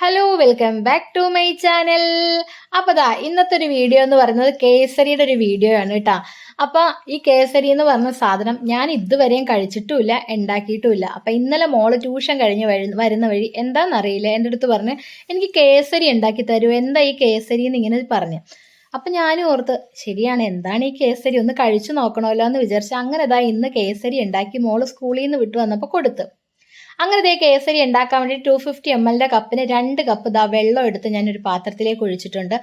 Hello welcome back to my channel അപ്പോൾ ദാ ഇന്നത്തെ ഒരു വീഡിയോ എന്ന് പറയുന്നത് കേസരിയുടെ ഒരു വീഡിയോ ആണ് കേട്ടോ അപ്പോൾ ഈ കേസരി എന്ന് പറഞ്ഞ സാധനം ഞാൻ ഇതുവരെയും കഴിച്ചിട്ടുമില്ല ഉണ്ടാക്കിയിട്ടുമില്ല. അപ്പോൾ ഇന്നലെ മോൾ ട്യൂഷൻ കഴിഞ്ഞ് വരുന്ന വഴി എന്താണെന്നറിയില്ല എന്റെ അടുത്ത് പറഞ്ഞ് എനിക്ക് കേസരി ഉണ്ടാക്കി തരൂ. എന്താ ഈ കേസരി? എന്ന് ഇങ്ങനെ പറഞ്ഞു. അപ്പം ഞാനും ഓർത്ത് ശരിയാണ് എന്താണ് ഈ കേസരി? ഒന്ന് കഴിച്ചു നോക്കണമല്ലോ എന്ന് വിചാരിച്ചു അങ്ങനെ ഇന്ന് കേസരി ഉണ്ടാക്കി മോൾ സ്കൂളിൽ നിന്ന് വിട്ടു വന്നപ്പോൾ കൊടുത്തു. അങ്ങനെ ദേ കേസരി ഉണ്ടാക്കാൻ വേണ്ടി ടു ഫിഫ്റ്റി എം എല്ലിന്റെ കപ്പിന് രണ്ട് കപ്പ് ദാ വെള്ളം എടുത്ത് ഞാൻ ഒരു പാത്രത്തിലേക്ക് ഒഴിച്ചിട്ടുണ്ട്.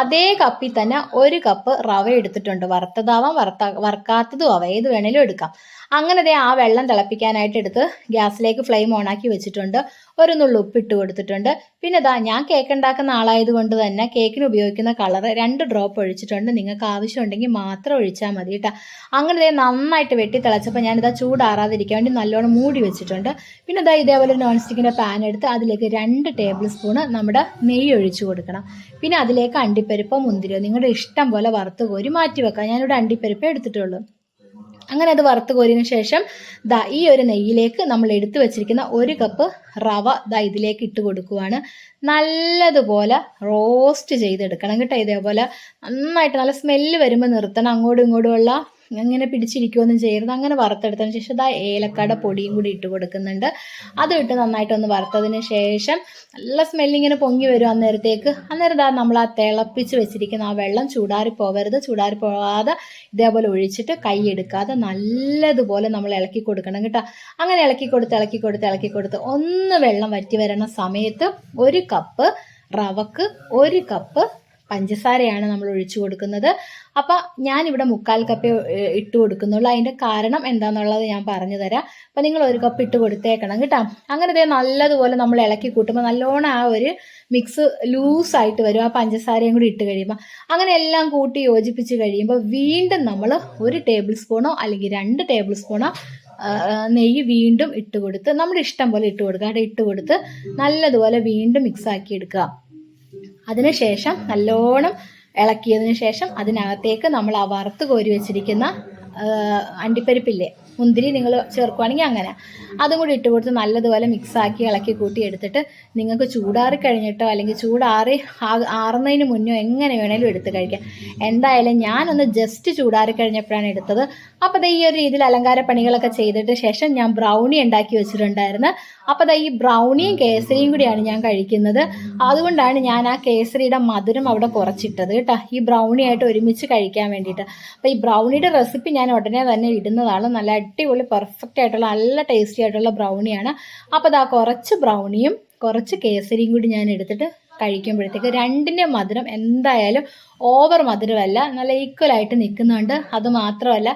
അതേ കപ്പിൽ തന്നെ ഒരു കപ്പ് റവ എടുത്തിട്ടുണ്ട്. വറുത്തതാവാം വറുത്ത വറുക്കാത്തതും ആവാം ഏത് വേണേലും എടുക്കാം. അങ്ങനെ ദേ ആ വെള്ളം തിളപ്പിക്കാനായിട്ട് എടുത്ത് ഗ്യാസിലേക്ക് ഫ്ലെയിം ഓണാക്കി വെച്ചിട്ടുണ്ട്. ഒരു നുള്ളു ഉപ്പിട്ട് കൊടുത്തിട്ടുണ്ട്. പിന്നെ ദാ ഞാൻ കേക്ക് ഉണ്ടാക്കുന്ന ആളായതുകൊണ്ട് തന്നെ കേക്കിന് ഉപയോഗിക്കുന്ന കളർ രണ്ട് ഡ്രോപ്പ് ഒഴിച്ചിട്ടുണ്ട്. നിങ്ങൾക്ക് ആവശ്യമുണ്ടെങ്കിൽ മാത്രം ഒഴിച്ചാൽ മതി കേട്ടോ അങ്ങനെ നന്നായിട്ട് വെട്ടി തിളച്ചപ്പോൾ ഞാനിതാ ചൂടാറാതിരിക്കാൻ വേണ്ടി നല്ലോണം മൂടി വെച്ചിട്ടുണ്ട്. പിന്നെ ഇതാ ഇതേപോലെ നോൺ സ്റ്റിക്കിന്റെ പാൻ എടുത്ത് അതിലേക്ക് രണ്ട് ടേബിൾ സ്പൂണ് നമ്മുടെ നെയ്യ് ഒഴിച്ചു കൊടുക്കണം. പിന്നെ അതിലേക്ക് അണ്ടിപ്പരിപ്പോ മുന്തിരിയോ നിങ്ങളുടെ ഇഷ്ടം പോലെ വറുത്ത് കോരി മാറ്റി വെക്കാം. ഞാനിവിടെ അണ്ടിപ്പരിപ്പേ എടുത്തിട്ടുള്ളൂ. അങ്ങനെ അത് വറുത്ത് കോരിയതിന് ശേഷം ദാ ഈ ഒരു നെയ്യിലേക്ക് നമ്മൾ എടുത്തു വെച്ചിരിക്കുന്ന ഒരു കപ്പ് റവ ദാ ഇതിലേക്ക് ഇട്ട് കൊടുക്കുവാണ്. നല്ലതുപോലെ റോസ്റ്റ് ചെയ്തെടുക്കണം കേട്ടോ ഇതേപോലെ. നന്നായിട്ട് നല്ല സ്മെല്ല് വരുമ്പോൾ നിർത്തണം. അങ്ങോട്ടും ഇങ്ങോട്ടും ഉള്ള അങ്ങനെ പിടിച്ചിരിക്കുകയൊന്നും ചെയ്യരുത്. അങ്ങനെ വറുത്തെടുത്തതിന് ശേഷം ഇതാ ഏലക്കാട പൊടിയും കൂടി ഇട്ട് കൊടുക്കുന്നുണ്ട്. അതും ഇട്ട് നന്നായിട്ടൊന്ന് വറുത്തതിന് ശേഷം നല്ല സ്മെല്ലിങ്ങനെ പൊങ്ങി വരും അന്നേരത്തേക്ക്. അന്നേരം ഇതാ നമ്മൾ ആ തിളപ്പിച്ച് വെച്ചിരിക്കുന്ന ആ വെള്ളം ചൂടാറി പോകരുത് ചൂടാറി പോകാതെ ഇതേപോലെ ഒഴിച്ചിട്ട് കൈ എടുക്കാതെ നല്ലതുപോലെ നമ്മൾ ഇളക്കി കൊടുക്കണം കേട്ടോ. അങ്ങനെ ഇളക്കി കൊടുത്ത് ഇളക്കി കൊടുത്ത് ഇളക്കി കൊടുത്ത് ഒന്ന് വെള്ളം വറ്റി വരണ സമയത്ത് ഒരു കപ്പ് റവക്ക് ഒരു കപ്പ് പഞ്ചസാരയാണ് നമ്മൾ ഒഴിച്ചു കൊടുക്കുന്നത്. അപ്പം ഞാനിവിടെ മുക്കാൽ കപ്പ് ഇട്ട് കൊടുക്കുന്നുള്ളൂ. അതിന്റെ കാരണം എന്താണെന്നുള്ളത് ഞാൻ പറഞ്ഞു തരാം. അപ്പം നിങ്ങൾ ഒരു കപ്പ് ഇട്ട് കൊടുത്തേക്കണം കേട്ടോ. അങ്ങനെ ഇതേ നല്ലതുപോലെ നമ്മൾ ഇളക്കി കൂട്ടുമ്പോൾ നല്ലോണം ആ ഒരു മിക്സ് ലൂസായിട്ട് വരും. ആ പഞ്ചസാരയും കൂടി ഇട്ട് കഴിയുമ്പോൾ. അങ്ങനെ എല്ലാം കൂട്ടി യോജിപ്പിച്ച് കഴിയുമ്പോൾ വീണ്ടും നമ്മൾ ഒരു ടേബിൾ സ്പൂണോ അല്ലെങ്കിൽ രണ്ട് ടേബിൾ സ്പൂണോ നെയ്യ് വീണ്ടും ഇട്ട് കൊടുത്ത് നമ്മുടെ ഇഷ്ടം പോലെ ഇട്ട് കൊടുക്കുക. അവിടെ ഇട്ട് കൊടുത്ത് നല്ലതുപോലെ വീണ്ടും മിക്സ് ആക്കി എടുക്കുക. അതിനുശേഷം നല്ലോണം ഇളക്കിയതിന് ശേഷം അതിനകത്തേക്ക് നമ്മൾ ആ വറുത്ത് കോരി വെച്ചിരിക്കുന്ന അണ്ടിപ്പരിപ്പില്ലേ? മുന്തിരി നിങ്ങൾ ചേർക്കുവാണെങ്കിൽ അങ്ങനെ. അതും കൂടി ഇട്ട് കൊടുത്ത് നല്ലതുപോലെ മിക്സാക്കി ഇളക്കി കൂട്ടി എടുത്തിട്ട് നിങ്ങൾക്ക് ചൂടാറി കഴിഞ്ഞിട്ടോ അല്ലെങ്കിൽ ചൂടാറി ആറുന്നതിന് മുന്നോ എങ്ങനെ വേണേലും എടുത്ത് കഴിക്കാം. എന്തായാലും ഞാനൊന്ന് ജസ്റ്റ് ചൂടാറി കഴിഞ്ഞപ്പോഴാണ് എടുത്തത്. അപ്പോൾ ഈ ഒരു രീതിയിൽ അലങ്കാര പണികളൊക്കെ ചെയ്തിട്ട് ശേഷം ഞാൻ ബ്രൗണി ഉണ്ടാക്കി വെച്ചിട്ടുണ്ടായിരുന്നു. അപ്പോൾ ഈ ബ്രൗണിയും കേസരിയും കൂടിയാണ് ഞാൻ കഴിക്കുന്നത്. അതുകൊണ്ടാണ് ഞാൻ ആ കേസരിയുടെ മധുരം അവിടെ കുറച്ചിട്ടത് കേട്ടോ. ഈ ബ്രൗണി ആയിട്ട് ഒരുമിച്ച് കഴിക്കാൻ വേണ്ടിയിട്ട്. അപ്പോൾ ഈ ബ്രൗണിയുടെ റെസിപ്പി ഞാൻ ഉടനെ തന്നെ ഇടുന്നതാണ്. നല്ല അടിപൊളി പെർഫെക്റ്റ് ആയിട്ടുള്ള നല്ല ടേസ്റ്റി ആയിട്ടുള്ള ബ്രൗണിയാണ് അപ്പോൾ ഇതാ കുറച്ച് ബ്രൗണിയും കുറച്ച് കേസരിയും കൂടി ഞാൻ എടുത്തിട്ട് കഴിക്കുമ്പോഴത്തേക്ക് രണ്ടിന്റെ മധുരം എന്തായാലും ഓവർ മധുരമല്ല നല്ല ഈക്വലായിട്ട് നിൽക്കുന്നുണ്ട്. അത് മാത്രമല്ല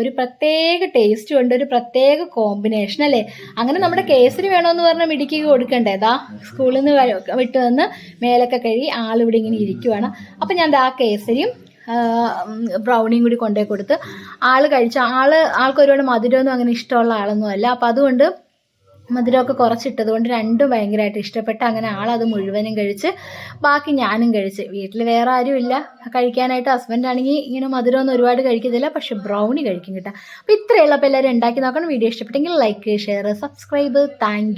ഒരു പ്രത്യേക ടേസ്റ്റും ഉണ്ട് ഒരു പ്രത്യേക കോമ്പിനേഷൻ അല്ലേ? അങ്ങനെ നമ്മുടെ കേസരി വേണമെന്ന് പറഞ്ഞാൽ മിടിക്ക് കൊടുക്കണ്ടേ? ഇതാ സ്കൂളിൽ നിന്ന് വിട്ടു വന്ന് മേലൊക്കെ കഴുകി ആളിവിടെ ഇങ്ങനെ ഇരിക്കുവാണ്. അപ്പം ഞാൻ ആ കേസരിയും ബ്രൗണിയും കൂടി കൊണ്ടേ കൊടുത്ത്. ആൾ കഴിച്ച ആൾ ആൾക്ക് ഒരുപാട് മധുരമൊന്നും അങ്ങനെ ഇഷ്ടമുള്ള ആളൊന്നും അല്ല. അപ്പം അതുകൊണ്ട് മധുരമൊക്കെ കുറച്ചിട്ടത് കൊണ്ട് രണ്ടും ഭയങ്കരമായിട്ട് ഇഷ്ടപ്പെട്ട് അങ്ങനെ ആളത് മുഴുവനും കഴിച്ച് ബാക്കി ഞാനും കഴിച്ച്. വീട്ടിൽ വേറെ ആരും ഇല്ല. കഴിക്കാനായിട്ട് ഹസ്ബൻഡ് ആണെങ്കിൽ ഇങ്ങനെ മധുരമൊന്നും ഒരുപാട് കഴിക്കത്തില്ല. പക്ഷെ ബ്രൗണി കഴിക്കും കേട്ടോ. അപ്പോൾ ഇത്രയുള്ളപ്പോൾ എല്ലാവരും ഉണ്ടാക്കി നോക്കണം. വീഡിയോ ഇഷ്ടപ്പെട്ടെങ്കിൽ ലൈക്ക് ഷെയർ സബ്സ്ക്രൈബ് താങ്ക്